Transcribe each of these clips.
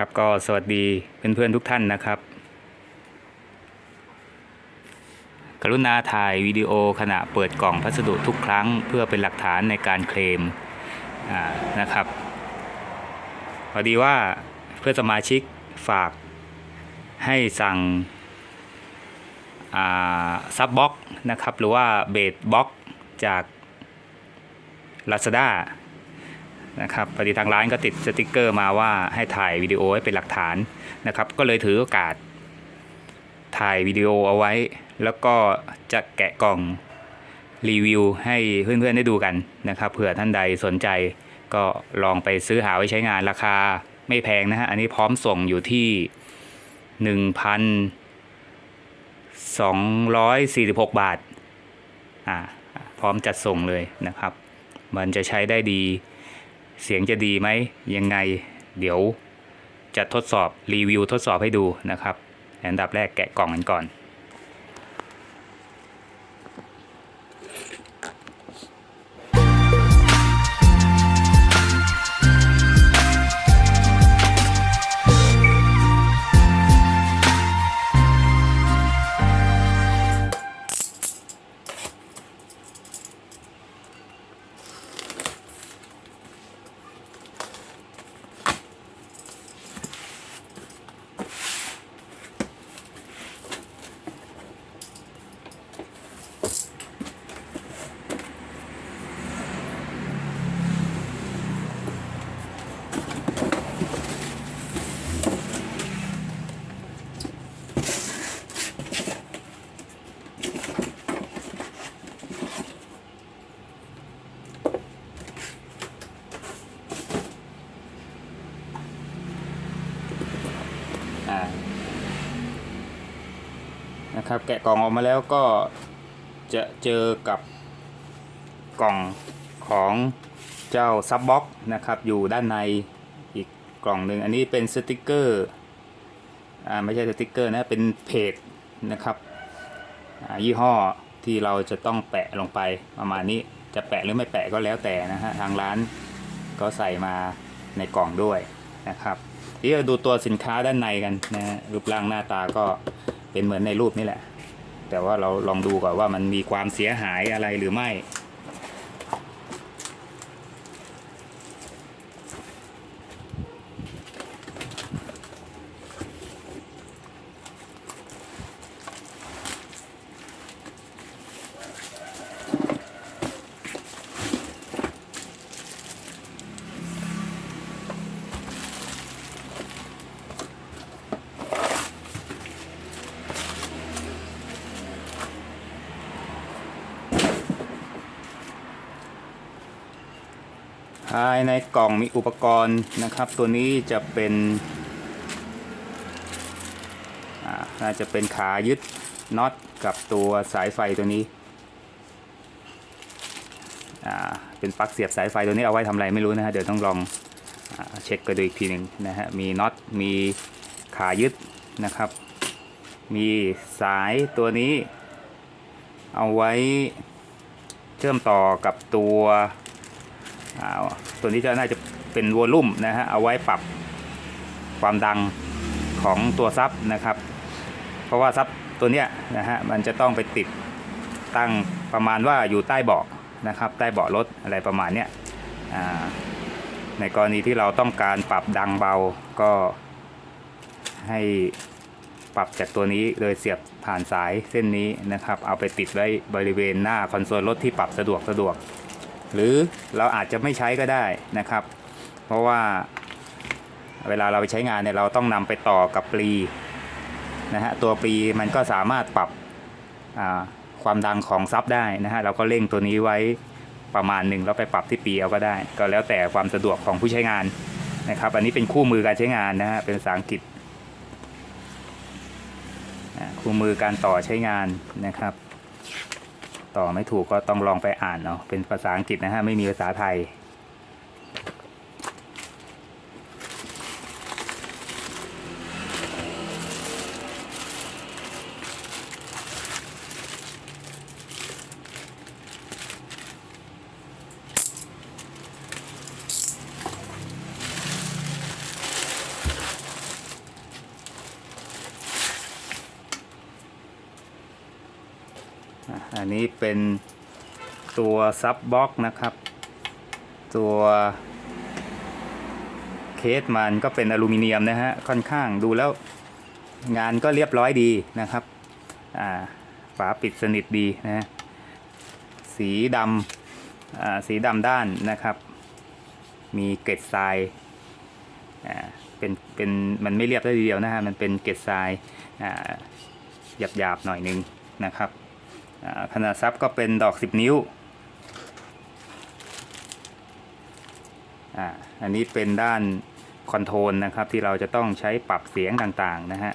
ครับก็สวัสดีเพื่อนๆทุกท่านนะครับ กรุณาถ่ายวิดีโอขณะเปิดกล่องพัสดุทุกครั้ง เพื่อเป็นหลักฐานในการเคลมนะครับพอดีว่าเพื่อนสมาชิกฝากให้สั่งซับบ็อกนะครับหรือว่าเบดบ็อกจาก Lazada นะครับพอดีทางร้านก็ติดสติกเกอร์มาว่าให้ถ่ายวิดีโอไว้เป็นหลักฐานนะครับ ก็เลยถือโอกาสถ่ายวิดีโอเอาไว้ แล้วก็จะแกะกล่องรีวิวให้เพื่อนๆได้ดูกันนะครับ เผื่อท่านใดสนใจก็ลองไปซื้อหาไว้ใช้งานราคาไม่แพงนะฮะ อันนี้พร้อมส่งอยู่ที่ 1,246 บาท อ่า พร้อมจัดส่งเลยนะครับ มันจะใช้ได้ดี เสียงจะดีไหมยังไง เดี๋ยวจะทดสอบรีวิวทดสอบให้ดูนะครับ อันดับแรกแกะกล่องกันก่อน นะครับ แกะกล่องออกมาแล้วก็จะเจอกับกล่องของเจ้าซับบ็อกนะครับ อยู่ด้านในอีกกล่องหนึ่งอันนี้เป็นสติกเกอร์อ่าไม่ใช่สติกเกอร์นะเป็นเพจนะครับยี่ห้อที่เราจะต้องแปะลงไปประมาณนี้จะแปะหรือไม่แปะก็แล้วแต่นะฮะทางร้านก็ใส่มาในกล่องด้วยนะครับที่จะดูตัวสินค้าด้านในกันนะรูปร่างหน้าตาก็ เป็นเหมือนในรูปนี่แหละ แต่ว่าเราลองดูก่อนว่ามันมีความเสียหายอะไรหรือไม่ กล่องมีอุปกรณ์นะครับ ตัวนี้จะเป็นอาน่าจะเป็นขายึดน็อตกับตัวสายไฟตัวนี้เป็นปลั๊กเสียบสายไฟตัวนี้เอาไว้ทำอะไรไม่รู้นะฮะเดี๋ยวต้องลองอเช็คกันดูอีกทีหนึ่งนะฮะมีน็อตมีขายึดนะครับ มีสายตัวนี้ เอาไว้เชื่อมต่อกับตัว ตัวนี้จะน่าจะเป็นวอลลุ่มนะฮะเอาไว้ปรับความดังของตัวซับนะครับ เพราะว่าซับตัวเนี้ยนะฮะมันจะต้องไปติดตั้งประมาณว่าอยู่ใต้เบาะนะครับ ใต้เบาะรถอะไรประมาณเนี้ยในกรณีที่เราต้องการปรับดังเบาก็ให้ปรับจากตัวนี้โดยเสียบผ่านสายเส้นนี้นะครับ เอาไปติดไว้บริเวณหน้าคอนโซลรถที่ปรับสะดวกสะดวก หรือเราอาจจะไม่ใช้ก็ได้นะครับ เพราะว่าเวลาเราไปใช้งานเนี่ยเราต้องนำไปต่อกับปลีนะฮะตัวปลีมันก็สามารถปรับความดังของซับได้นะฮะเราก็เร่งตัวนี้ไว้ประมาณหนึ่งแล้วไปปรับที่ปีเอาก็ได้ ก็แล้วแต่ความสะดวกของผู้ใช้งานนะครับ อันนี้เป็นคู่มือการใช้งานนะฮะเป็นภาษาอังกฤษคู่มือการต่อใช้งานนะครับ ต่อไม่ถูกก็ต้องลองไปอ่านเนาะเป็นภาษาอังกฤษนะฮะไม่มีภาษาไทย อะอันนี้เป็นตัว ซับบ็อกนะครับ ตัวเคสมันก็เป็นอลูมิเนียมนะฮะค่อนข้างดูแล้วงานก็เรียบร้อยดีนะครับอ่าฝาปิดสนิทดีนะฮะสีดำสีดำด้านนะครับ มีเกล็ดทรายเป็นเป็นมันไม่เรียบได้ทีเดียวนะฮะมันเป็นเกล็ดทรายอ่าหยาบๆหน่อยนึงนะครับขนาดซับก็เป็นดอก 10 นิ้ว อ่าอันนี้เป็นด้านคอนโทรลนะครับที่เราจะต้องใช้ปรับเสียงต่างๆนะฮะ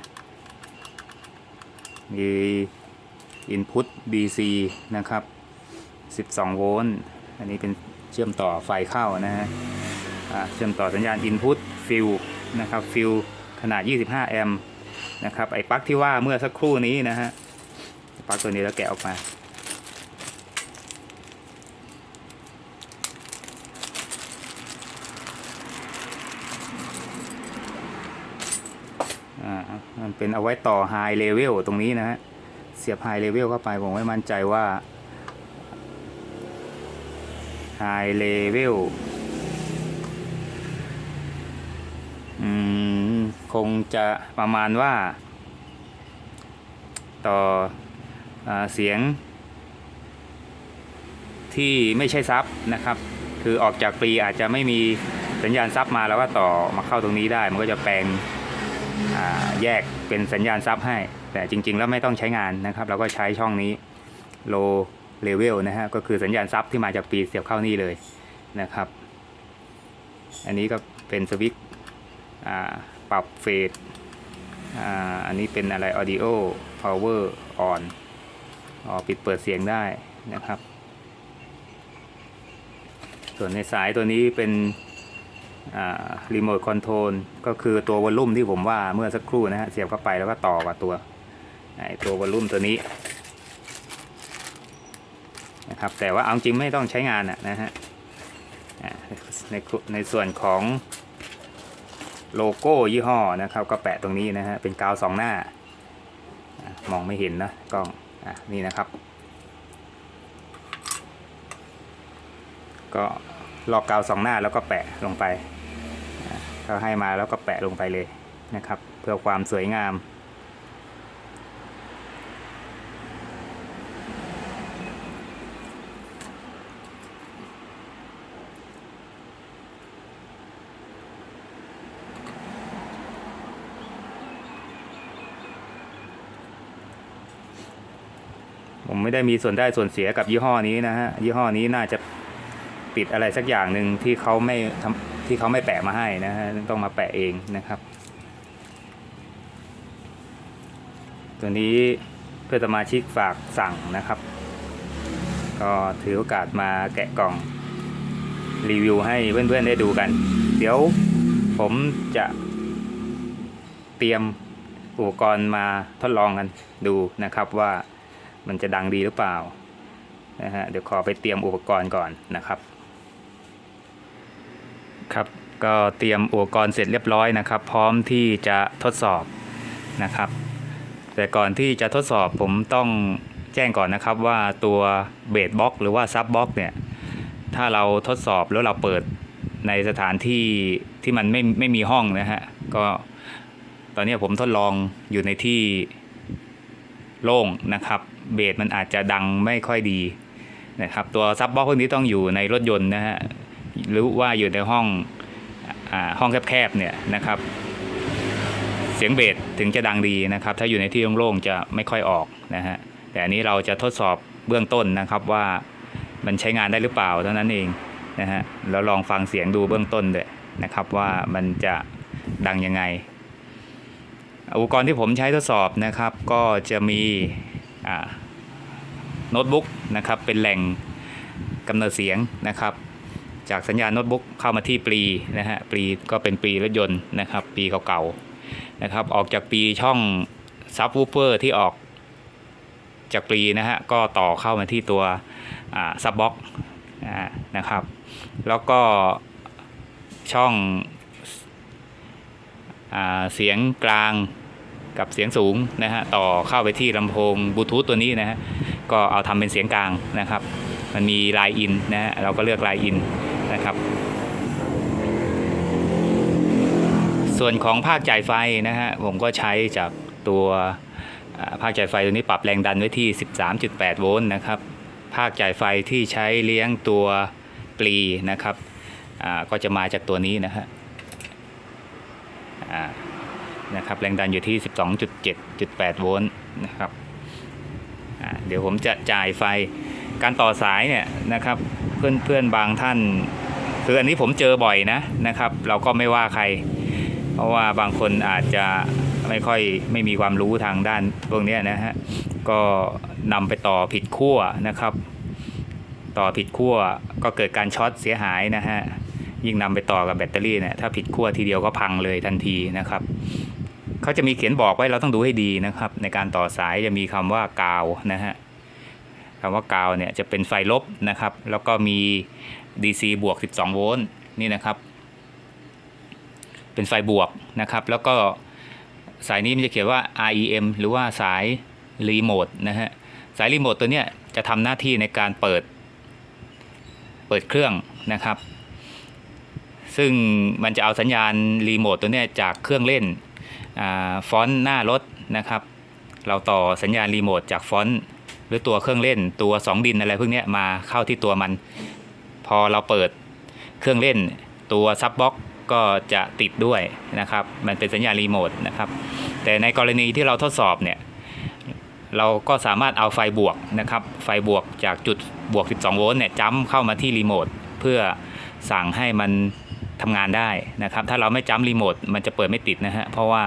มี Input DC นะครับ 12 โวลต์ อันนี้เป็นเชื่อมต่อไฟเข้านะฮะเชื่อมต่อสัญญาณ Input Fill นะครับ Fill ขนาด 25 แอมป์นะครับ ไอ้ปลั๊กที่ว่าเมื่อสักครู่นี้นะฮะ ปลั๊กตัวนี้แล้วแกะออกมา มัน เป็นเอาไว้ต่อ High Level ตรงนี้นะฮะ เสียบ High Level เข้าไปผมไม่มั่นใจว่า High Level อืม คงจะประมาณว่า ต่ออเสียง ที่ไม่ใช่ซับนะครับ คือออกจากปีอาจจะไม่มีสัญญาณซับมาแล้วก็ต่อมาเข้าตรงนี้ได้ มันก็จะแปลง แยกเป็นสัญญาณซับให้ แต่จริง ๆ แล้วไม่ต้องใช้งานนะครับ เราก็ใช้ช่องนี้ low level นะฮะก็คือสัญญาณซับที่มาจากปีเสียบเข้านี่เลยนะครับ อันนี้ก็เป็นสวิตช์ปรับเฟสอันนี้เป็นอะไร audio power on อ๋อปิดเปิดเสียงได้นะครับ ส่วนในสายตัวนี้เป็น รีโมทคอนโทรลก็คือตัววอลลุ่มที่ผมว่าเมื่อสักครู่นะฮะเสียบเข้าไปแล้วก็ต่อกับตัวตัววอลลุ่มตัวนี้นะครับแต่ว่าเอาจริงไม่ต้องใช้งานนะฮะในในส่วนของโลโก้ยี่ห้อนะครับ ก็แปะตรงนี้นะฮะเป็นกาวสองหน้ามองไม่เห็นนะกล้องอนี่นะครับ ก็ลอกกาวสองหน้าแล้วก็แปะลงไป อะเขาให้มาแล้วก็แปะลงไปเลยนะครับ เพื่อความสวยงาม ผมไม่ได้มีส่วนได้ส่วนเสียกับยี่ห้อนี้นะฮะ ยี่ห้อนี้น่าจะติดอะไรสักอย่างหนึ่งที่เขาไม่ทำ ที่เขาไม่แปะมาให้นะฮะต้องมาแปะเองนะครับ ตัวนี้เพื่อนสมาชิกฝากสั่งนะครับ ก็ถือโอกาสมาแกะกล่องรีวิวให้เพื่อนๆได้ดูกัน เดี๋ยวผมจะเตรียมอุปกรณ์มาทดลองกันดูนะครับว่ามันจะดังดีหรือเปล่านะฮะเดี๋ยวขอไปเตรียมอุปกรณ์ก่อนนะครับ ครับก็เตรียมอุปกรณ์เสร็จเรียบร้อยนะครับ พร้อมที่จะทดสอบนะครับ แต่ก่อนที่จะทดสอบผมต้องแจ้งก่อนนะครับว่าตัวเบสบ็อกหรือว่าซับบ็อกเนี่ยถ้าเราทดสอบแล้วเราเปิดในสถานที่ที่มันไม่ไม่มีห้องนะฮะก็ตอนนี้ผมทดลองอยู่ในที่โล่งนะครับเบสมันอาจจะดังไม่ค่อยดีนะครับตัวซับบ็อกพวกนี้ต้องอยู่ในรถยนต์นะฮะ หรือว่าอยู่ในห้องอห้องแคบๆเนี่ยนะครับ เสียงเบสถึงจะดังดีนะครับ ถ้าอยู่ในที่โล่งๆจะไม่ค่อยออกนะฮะแต่อันนี้เราจะทดสอบเบื้องต้นนะครับว่ามันใช้งานได้หรือเปล่าเท่านั้นเองนะฮะแล้วลองฟังเสียงดูเบื้องต้นด้วยนะครับว่ามันจะดังยังไง อุปกรณ์ที่ผมใช้ทดสอบนะครับก็จะมีโน้ตบุ๊กนะครับเป็นแหล่งกำเนิดเสียงนะครับ จากสัญญาณโน้ตบุ๊กเข้ามาที่ปรีนะฮะปรีก็เป็นปรีรถยนต์นะครับปรีเก่าๆนะครับออกจากปรีช่องซับวูเฟอร์ที่ออกจากปรีนะฮะก็ต่อเข้ามาที่ตัวซับบ็อกนะครับ แล้วก็ช่องอเสียงกลางกับเสียงสูงนะฮะต่อเข้าไปที่ลำโพงบลูทูธตัวนี้นะฮะก็เอาทำเป็นเสียงกลางนะครับ มันมีไลน์อินนะฮะเราก็เลือกไลน์อิน นะครับ ส่วนของภาคจ่ายไฟนะฮะผมก็ใช้จากตัวภาคจ่ายไฟตัวนี้ปรับแรงดันไว้ที่ 13.8 โวลต์นะครับ ภาคจ่ายไฟที่ใช้เลี้ยงตัวปลีนะครับก็จะมาจากตัวนี้นะฮะนะครับแรงดันอยู่ที่ 12.7.8 โวลต์นะครับเดี๋ยวผมจะจ่ายไฟการต่อสายเนี่ยนะครับเพื่อนเพื่อนบางท่าน คืออันนี้ผมเจอบ่อยนะนะครับ เราก็ไม่ว่าใคร เพราะว่าบางคนอาจจะไม่ค่อยไม่มีความรู้ทางด้านพวกนี้นะฮะก็นำไปต่อผิดขั้วนะครับ ต่อผิดขั้วก็เกิดการช็อตเสียหายนะฮะยิ่งนำไปต่อกับแบตเตอรี่เนี่ยถ้าผิดขั้วทีเดียวก็พังเลยทันทีนะครับเขาจะมีเขียนบอกไว้เราต้องดูให้ดีนะครับ ในการต่อสายจะมีคำว่ากาวนะฮะคำว่ากาวเนี่ยจะเป็นไฟลบนะครับ แล้วก็มี DC บวก 12 โวลต์นี่นะครับ เป็นไฟบวกนะครับ แล้วก็สายนี้มันจะเขียนว่า REM หรือว่าสายรีโมทนะฮะ สายรีโมทตัวเนี้ยจะทำหน้าที่ในการเปิด เปิดเครื่องนะครับ ซึ่งมันจะเอาสัญญาณรีโมทตัวเนี้ยจากเครื่องเล่นอฟอนต์หน้ารถนะครับ เราต่อสัญญาณรีโมทจากฟอนต์หรือตัวเครื่องเล่นตัว 2 ดินอะไรพวกนี้มาเข้าที่ตัวมัน พอเราเปิดเครื่องเล่นตัวซับบ็อกก็จะติดด้วยนะครับ มันเป็นสัญญาณรีโมทนะครับ แต่ในกรณีที่เราทดสอบเนี่ย เราก็สามารถเอาไฟบวกนะครับ ไฟบวกจากจุดบวก 12 โวลต์เนี่ยจ้ำเข้ามาที่รีโมทเพื่อสั่งให้มันทำงานได้นะครับ ถ้าเราไม่จ้ำรีโมทมันจะเปิดไม่ติดนะฮะ เพราะว่า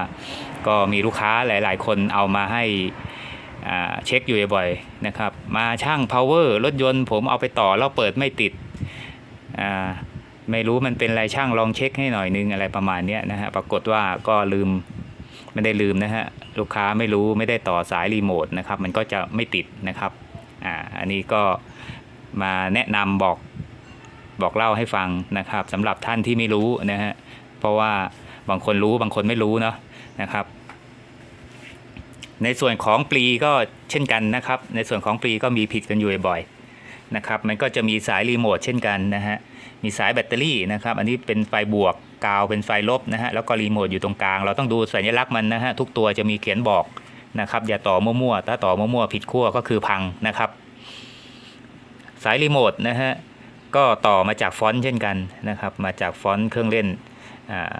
ก็มีลูกค้าหลาย ๆ คนเอามาให้เช็คอยู่บ่อยๆนะครับ มาช่าง power รถยนต์ผมเอาไปต่อแล้วเปิดไม่ติด ไม่รู้มันเป็นอะไรช่างลองเช็คให้หน่อยนึงอะไรประมาณนี้นะฮะปรากฏว่าก็ลืมไม่ได้ลืมนะฮะลูกค้าไม่รู้ไม่ได้ต่อสายรีโมทนะครับมันก็จะไม่ติดนะครับอ่าอันนี้ก็มาแนะนำบอกบอกเล่าให้ฟังนะครับสำหรับท่านที่ไม่รู้นะฮะเพราะว่าบางคนรู้บางคนไม่รู้เนาะนะครับ ในส่วนของปลีก็เช่นกันนะครับ ในส่วนของปลีก็มีผิดกันอยู่บ่อย นะครับมันก็จะมีสายรีโมทเช่นกันนะฮะมีสายแบตเตอรี่นะครับอันนี้เป็นไฟบวกกาวเป็นไฟลบนะฮะแล้วก็รีโมทอยู่ตรงกลาง เราต้องดูสัญลักษณ์มันนะฮะทุกตัวจะมีเขียนบอกนะครับอย่าต่อมั่วๆถ้าต่อมั่วๆผิดขั้วก็คือพังนะครับ สายรีโมทนะฮะก็ต่อมาจากฟอนต์เช่นกันนะครับมาจากฟอนต์เครื่องเล่นอ่า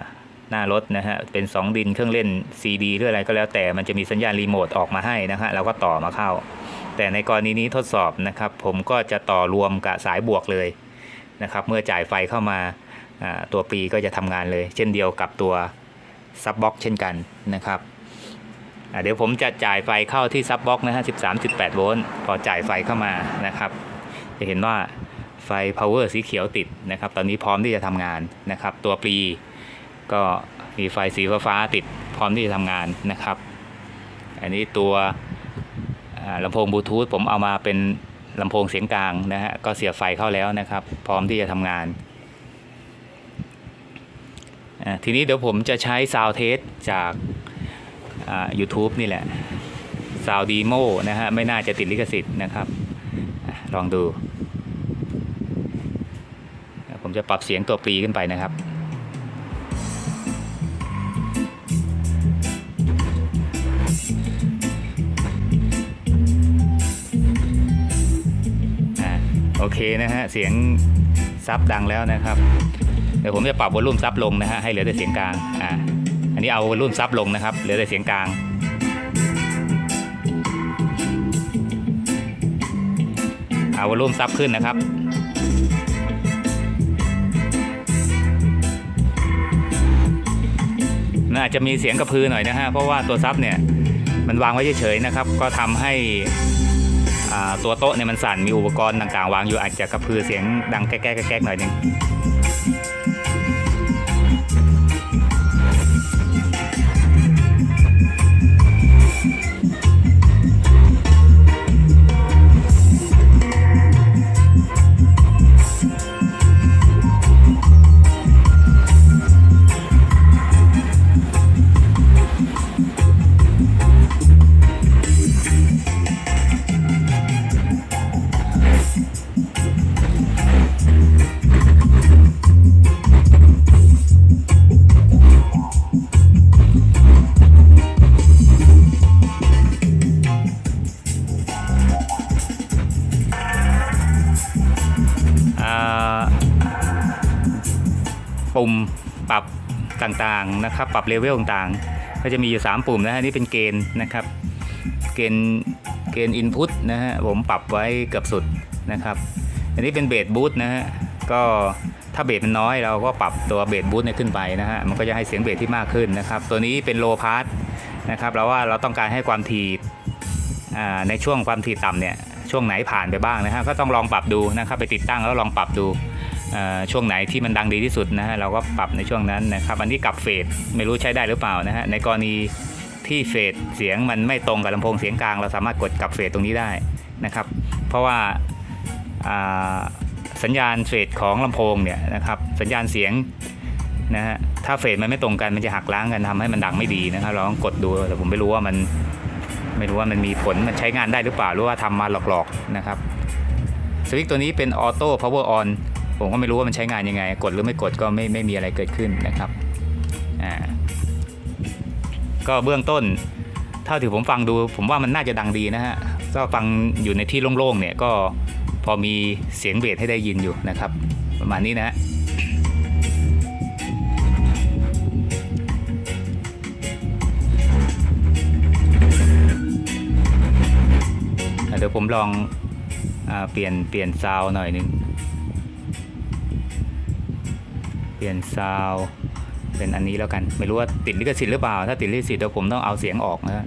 หน้ารถนะฮะเป็น 2 ดินเครื่องเล่น CD หรืออะไรก็แล้วแต่มันจะมีสัญญาณรีโมทออกมาให้นะฮะเราก็ต่อมาเข้า แต่ในกรณีนี้ทดสอบนะครับ ผมก็จะต่อรวมกับสายบวกเลยนะครับ เมื่อจ่ายไฟเข้ามาตัวปีก็จะทำงานเลย เช่นเดียวกับตัวซับบ็อกเช่นกันนะครับเดี๋ยวผมจะจ่ายไฟเข้าที่ซับบ็อกนะฮะ13.8 โวลต์พอจ่ายไฟเข้ามานะครับ จะเห็นว่าไฟ power สีเขียวติดนะครับ ตอนนี้พร้อมที่จะทำงานนะครับ ตัวปลีก็มีไฟสีฟ้าติดพร้อมที่จะทำงานนะครับ อันนี้ตัว ลำโพงบลูทูธผมเอามาเป็นลำโพงเสียงกลางนะฮะก็เสียบไฟเข้าแล้วนะครับ พร้อมที่จะทำงานอ่าทีนี้เดี๋ยวผมจะใช้ซาวเทสจากอ่า YouTube นี่แหละซาวดีโมนะฮะไม่น่าจะติดลิขสิทธิ์นะครับ ลองดู ผมจะปรับเสียงตัวปรีขึ้นไปนะครับ โอเคนะฮะเสียงซับดังแล้วนะครับเดี๋ยวผมจะปรับวอลลุ่มซับลงนะฮะให้เหลือแต่เสียงกลางอ่าอันนี้เอาวอลลุ่มซับลงนะครับเหลือแต่เสียงกลางเอาวอลลุ่มซับขึ้นนะครับนอาจจะมีเสียงกระพือหน่อยนะฮะเพราะว่าตัวซับเนี่ยมันวางไว้เฉยๆนะครับ ก็ทำให้ ตัวโต๊ะเนี่ยมันสั่นมีอุปกรณ์ต่างๆ วางอยู่อาจจะกระพือเสียงดังแก๊กๆแก๊กๆหน่อยหนึง ต่างๆนะครับ ปรับเลเวลต่างๆ ก็จะมีอยู่ 3 ปุ่มนะฮะนี่เป็นเกณฑ์นะครับ เกณฑ์เกณฑ์อินพุตนะฮะผมปรับไว้เกือบสุดนะครับ อันนี้เป็นเบสบูทนะฮะก็ถ้าเบสมันน้อยเราก็ปรับตัวเบสบูทเนี่ยขึ้นไปนะฮะมันก็จะให้เสียงเบสที่มากขึ้นนะครับ ตัวนี้เป็นโลพาสนะครับเราว่าเราต้องการให้ความถี่ในช่วงความถี่ต่ำเนี่ยช่วงไหนผ่านไปบ้างนะฮะก็ต้องลองปรับดูนะครับ ไปติดตั้งแล้วลองปรับดู ช่วงไหนที่มันดังดีที่สุดนะฮะเราก็ปรับในช่วงนั้นนะครับ อันนี้กับเฟสไม่รู้ใช้ได้หรือเปล่านะฮะในกรณีที่เฟสเสียงมันไม่ตรงกับลำโพงเสียงกลาง เราสามารถกดกับเฟสตรงนี้ได้นะครับ เพราะว่าสัญญาณเฟสของลำโพงเนี่ยนะครับสัญญาณเสียงนะฮะถ้าเฟสมันไม่ตรงกันมันจะหักล้างกันทำให้มันดังไม่ดีนะครับเราลองกดดูแต่ผมไม่รู้ว่ามันไม่รู้ว่ามันมีผลมันใช้งานได้หรือเปล่าหรือว่าทำมาหลอกๆนะครับสวิตตัวนี้เป็นออโต้พาวเวอร์ออน ผมก็ไม่รู้ว่ามันใช้งานยังไง กดหรือไม่กดก็ไม่ไม่มีอะไรเกิดขึ้นนะครับอ่าก็เบื้องต้นเท่าที่ผมฟังดูผมว่ามันน่าจะดังดีนะฮะก็ฟังอยู่ในที่โล่งๆเนี่ยก็พอมีเสียงเบสให้ได้ยินอยู่นะครับ ประมาณนี้นะฮะเดี๋ยวผมลองอาเปลี่ยนเปลี่ยนซาวหน่อยนึง ลี่ยนซาวเป็นอันนี้แล้วกัน ไม่รู้ว่าติดลิขสิทธิ์หรือเปล่า ถ้าติดลิขสิทธิ์เดี๋ยวผมต้องเอาเสียงออกนะ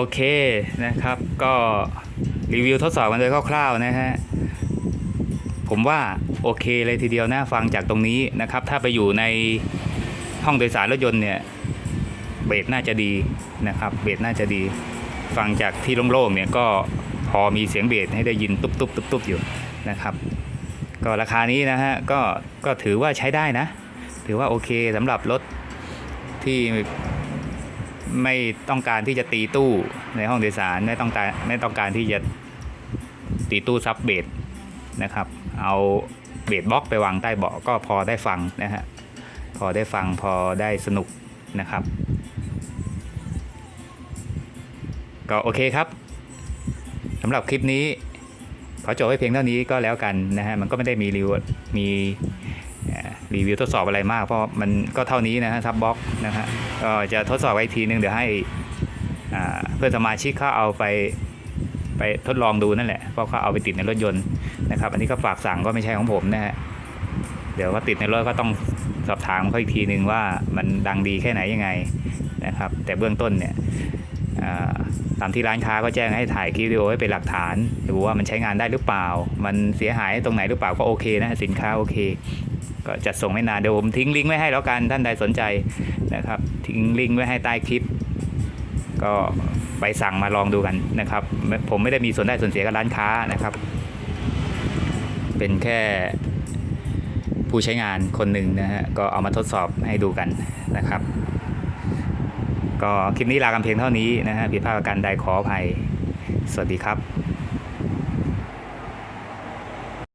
อ่าโอเคนะครับ ก็รีวิวทดสอบกันโดยคร่าวๆนะฮะผมว่าโอเคเลยทีเดียวนะฟังจากตรงนี้นะครับ ถ้าไปอยู่ในห้องโดยสารรถยนต์เนี่ยเบสน่าจะดีนะครับเบสน่าจะดี ฟังจากที่โล่งๆเนี่ยก็พอมีเสียงเบสให้ได้ยินตุ๊บๆตุ๊บๆอยู่นะครับ ก็ราคานี้นะฮะก็ก็ถือว่าใช้ได้นะ ถือว่าโอเคสำหรับรถที่ ไม่ต้องการที่จะตีตู้ในห้องโดยสารไม่ต้องการไม่ต้องการที่จะตีตู้ซับเบสนะครับ เอาเบสบล็อกไปวางใต้เบาะก็พอได้ฟังนะฮะพอได้ฟังพอได้สนุกนะครับ ก็โอเคครับสำหรับคลิปนี้ขอจบไว้เพียงเท่านี้ก็แล้วกันนะฮะมันก็ไม่ได้มีรีวิวมี รีวิวทดสอบอะไรมาก เพราะมันก็เท่านี้นะฮะซับบล็อกนะฮะก็จะทดสอบไว้ทีนึงเดี๋ยวให้เพื่อนสมาชิกเขาเอาไปไปทดลองดูนั่นแหละเพราะเขาเอาไปติดในรถยนต์นะครับ อันนี้ก็ฝากสั่งก็ไม่ใช่ของผมนะฮะเดี๋ยวก็ติดในรถก็ต้องสอบถามเขาอีกทีนึงว่ามันดังดีแค่ไหนยังไงนะครับ แต่เบื้องต้นเนี่ยตามที่ร้านค้าก็แจ้งให้ถ่ายคลิปวิดีโอไว้เป็นหลักฐานดูว่ามันใช้งานได้หรือเปล่า มันเสียหายตรงไหนหรือเปล่าก็โอเคนะสินค้าโอเค ก็จะส่งไม่นานเดี๋ยวผมทิ้งลิงก์ไว้ให้แล้วกันท่านใดสนใจนะครับ ทิ้งลิงก์ไว้ให้ใต้คลิป ก็ไปสั่งมาลองดูกันนะครับ ผมไม่ได้มีส่วนได้ส่วนเสียกับร้านค้านะครับ เป็นแค่ผู้ใช้งานคนหนึ่งนะฮะก็เอามาทดสอบให้ดูกันนะครับ ก็คลิปนี้ลากันเพียงเท่านี้นะฮะผิดพลาดประการใดขออภัย สวัสดีครับ